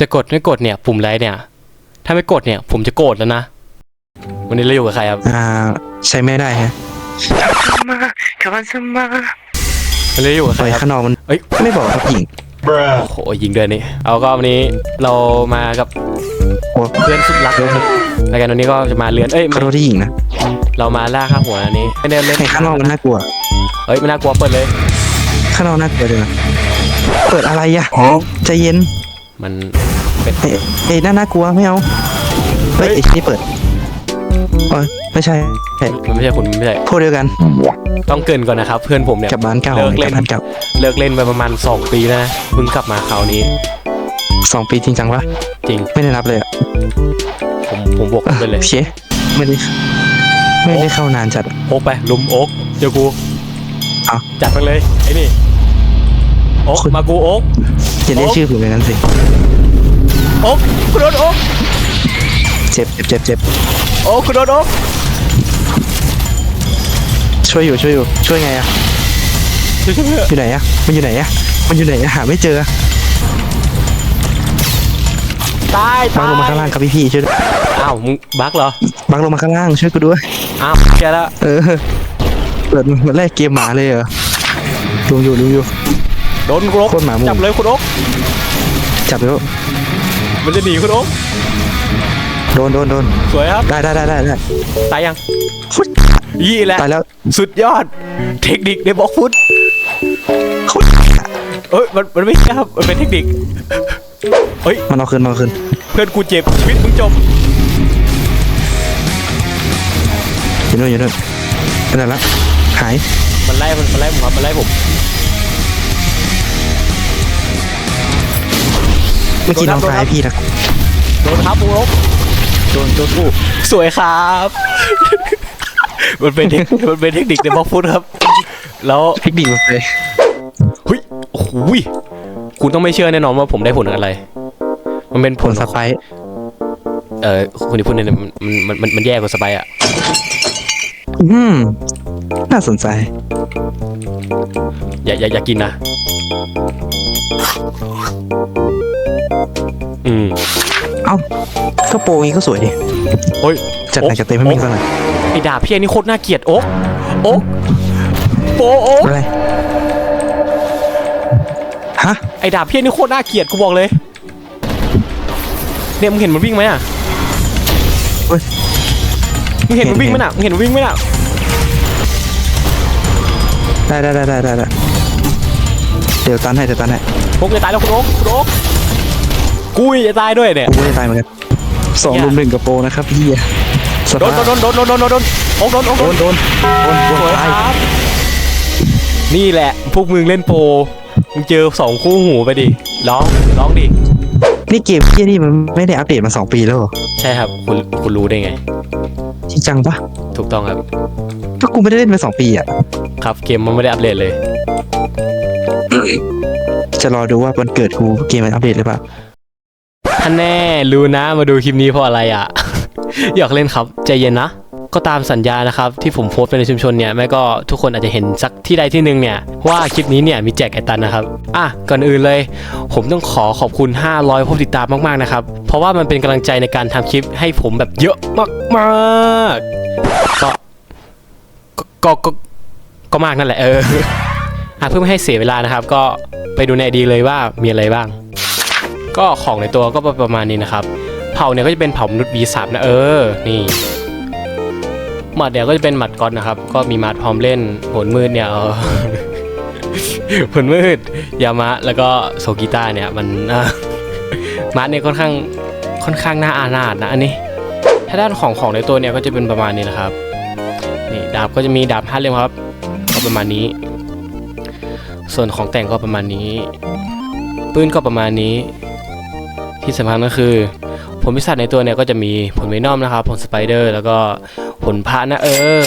จะกดไม่กดเนี่ยปุ่มไรเนี่ย ถ้าไม่กดเนี่ย ผมจะโกรธแล้วนะ วันนี้เราอยู่กับใครครับอ่าใช้ไม่ได้ฮะวันนี้เราอยู่กับปใคล่รอยครับข้างนอกมันเอ้ย ไม่บอกครับหญิงโอ้โหยิงเดือนนี้ เอาก็วันนี้เรามากับโอ้เพื่อนสุดรักนะครับรายการวันนี้ก็จะมาเรือน เอ้ยขอโทษที่หญิงนะเรามาล่าค่าหัวอันนี้ไม่ได้เล่นให้ข้างนอกมันน่ากลัว เอ้ยไม่น่ากลัวเปิดเลย ข้างนอกน่ากลัวเลยนะเปิดอะไรอะใจเย็น มันเป็นเอ้ยเอ้ยน่าน่ากลัวไม่เอาเฮ้ยเฮ้ยไอ้ที่เปิดโอ้ยไม่ใช่ใช่มันไม่ใช่คุณมันไม่ใช่พวกเดียวกันต้องเกรินก่อนนะครับ เพื่อนผมเนี่ย กลับบ้านเก่าเลิกเล่นกลับบ้านเก่าเลิกเล่นไปประมาณ 2 ปีแล้วนะเพิ่งกลับมาคราวนี้ สองปีจริงจังวะจริงไม่ได้รับเลยอะผมผมบวกไปเลยโอเคไม่ได้ไม่ได้เข้านานจัดอะโอ๊กไปลุมโอ๊กเจอกูเอาจัดไปเลยไอ้นี่ โอ๊กมากูโอ๊กอย่าเรียกโอ๊ะชื่อผมเลยนั้นสิ โอ๊กคุณโดนโอ๊กเจ็บเจ็บเจ็บเจ็บโอ๊กคุณโดนโอ๊กช่วยอยู่ช่วยอยู่ช่วยไงอะช่วยช่วยช่วยอยู่ไหนอะมันอยู่ไหนอะมันอยู่ไหนอะหาไม่เจอตายบัตางลงมาข้างล่างยครับพี่พี่ๆช่วยด้วยอ้าวมึงบั๊กเหรอบังลงมาข้างล่างช่วยกูด้วยอ้าวแกแล้วเออเปิดมันแรกเกมหมาเลยเหรอดูอยู่ดูอยู่ โดนคุณโอ๊กโคตรหมาหมู่ จับเลยคุณโอ๊กจับแล้วมันจะหนีคุณโอ๊กโดนโดนโดนสวยครับได้ได้ได้ได้ได้ตายยังฟุตยี่แหละตายแล้วสุดยอด เทคนิคในบล็อกฟุตฟุตเอ้ยมันมันไม่ใช่ครับมันเป็นเทคนิคเฮ้ย มันเอาคืนมันเอาคืนเพื่อนกูเจ็บชีวิตมึงจบอยู่นู่นอยู่นู่นเป็นไรละหายมันไล่มันมันไล่ผมครับมันไล่ผม เมื่อกี้น้องตายพี่นะโดนครับปูรบโดนโดนกูสวยครับ มันเป็นเทคมันเป็นเทคนิคในบล็อกฟุตครับ แล้วเทคนิคมันเลยเฮ้ยโอ้โหยคุณต้องไม่เชื่อแน่นอนว่าผมได้ผลอะไร มันเป็นผผลลสไปร์เออคุณที่พูดเนี่ยมันมันมันมันแย่กว่าสไปร์อะอืม น่าสนใจ อย่าอย่าอย่ากินนะ อืมเอ้าก็โปรงี้ก็สวยดิโอ้ยจัดหนักจัดเต็มให้มึงสักหน่อยไอ้ดาบพี่อันนี้โคตรน่าเกลียดโอ๊กโอ๊กโปโอ๊กอะไรฮะไอ้ดาบพี่อันนี้โคตรน่าเกลียดกูบอกเลยเนี่ยมึงเห็นมันวิ่งไหมอะเฮ้ยมึงเห็นมันวิ่งไหมน่ะมึงเห็นมันวิ่งไหมน่ะได้ได้ได้ได้ได้ได้เดี๋ยวตันให้เดี๋ยวตันให้โอ๊กจะตายแล้วคุณโอ๊กคุณโอ๊ก กูจะตายด้วยเนี่ยกูก็จะตายเหมือนกันสองลุมหนึ่งกับโปรนะครับพี่สโดภานพโดนโดนโดนโดนโดนโดนโอ๊กโดนโอ๊กโดโดนนโดนโดนโดนสวยตายครับนี่แหละพวกมึงเล่นโปรมึงเจอสองคู่หูไปดิร้องร้องดินี่เกมที่นี่มันไม่ได้อัปเดตมาสองปีแล้วเหรอใช่ครับคุณคุณรู้ได้ไงจริงจังปะถูกต้องครับก็กูไม่ได้เล่นมาสองปีอะครับเกมมันไม่ได้อัปเดตเลย จะรอดูว่าวันเกิดกูเกมมันอัปเดตหรือเปล่า ท่านแน่รู้นะมาดูคลิปนี้เพราะอะไรอะ อยากเล่นครับ ใจเย็นนะ ก็ตามสัญญานะครับ ที่ผมโพสต์ไปในชุมชนเนี่ยแม่ก็ทุกคนอาจจะเห็นสักที่ใดที่หนึ่งเนี่ย ว่าคลิปนี้เนี่ยมีแจกไอตันนะครับ อะ ก่อนอื่นเลย ผมต้องขอขอบคุณ 500ผู้ติดตามมากๆนะครับ เพราะว่ามันเป็นกำลังใจในการทำคลิปให้ผมแบบเยอะมากๆก็ก็ก็ก็ก็มากนั่นแหละเอออะเพื่อไม่ให้เสียเวลานะครับ ก็ไปดูในดีเลยว่ามีอะไรบ้าง ก็ของในตัวก็ประมาณนี้นะครับ เผ่าเนี่ยก็จะเป็นเผ่ามนุษย์ V3 นะเออ นี่หมัดเนี่ยก็จะเป็นหมัดก๊อตนะครับ ก็มีมาร์ทพร้อมเล่นโหนมืดเนี่ยเออโหนมืด ยามะ แล้วก็โซกิต้าเนี่ยมันมาร์ทเนี่ยค่อนข้างค่อนข้างน่าอานาถนะอันนี้ถ้าด้านของของในตัวเนี่ยก็จะเป็นประมาณนี้นะครับนี่ดาบก็จะมีดาบห้าเล่มครับก็ประมาณนี้ ส่วนของแต่งก็ประมาณนี้ปืนก็ประมาณนี้ ที่สำคัญก็คือ ผลพิศาจในตัวเนี่ยก็จะมีผลเวนอมนะครับ ผลสไปเดอร์ แล้วก็ผลพระนะเออ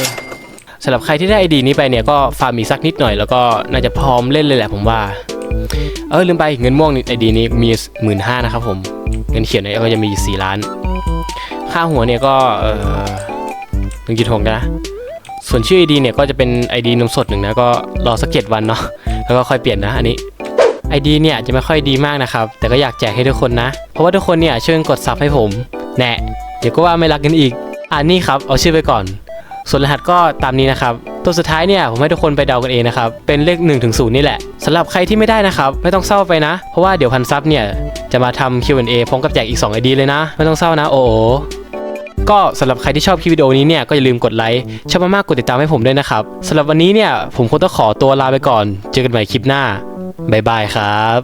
สำหรับใครที่ได้ไอดีนี้ไปเนี่ยก็ฟาร์มอีสักนิดหน่อยแล้วก็น่าจะพร้อมเล่นเลยแหละผมว่า เออลืมไปเงินม่วงไอดีนี้มีหมื่นห้านะครับผมเงินเขียวเนี่ยก็จะมีสี่ล้าน ค่าหัวเนี่ยก็เออหนึ่งจุดหกนะส่วนชื่อไอดีเนี่ยก็จะเป็นไอดีนมสดหนึ่งนะก็รอสักเจ็ดวันเนาะแล้วก็ค่อยเปลี่ยนนะอันนี้ ไอดีเนี่ยจะไม่ค่อยดีมากนะครับ แต่ก็อยากแจกให้ทุกคนนะ เพราะว่าทุกคนเนี่ยช่วยกดซับให้ผม แน่เดี๋ยวก็ว่าไม่รักกันอีก อ่านี่ครับ เอาชื่อไปก่อน ส่วนรหัสก็ตามนี้นะครับ ตัวสุดท้ายเนี่ยผมให้ทุกคนไปเดากันเองนะครับ เป็นเลข1นถึงศูนย์นี่แหละสำหรับใครที่ไม่ได้นะครับ ไม่ต้องเศร้าไปนะ เพราะว่าเดี๋ยวพันซับเนี่ยจะมาทำ Q&A พร้อมกับแจกอีก2 ID เลยนะ ไม่ต้องเศร้านะ โอ้โหก็สำหรับใครที่ชอบคลิปวิดีโอนี้เนี่ยก็อย่าลืมกดไลค์ชอบมากๆกดติดตามให้ผมด้วยนะครับสำหรับวันนี้เนี่ยผมคงต้องขอตัวลาไปก่อน เจอกันใหม่คลิปหน้า บ๊ายบายครับ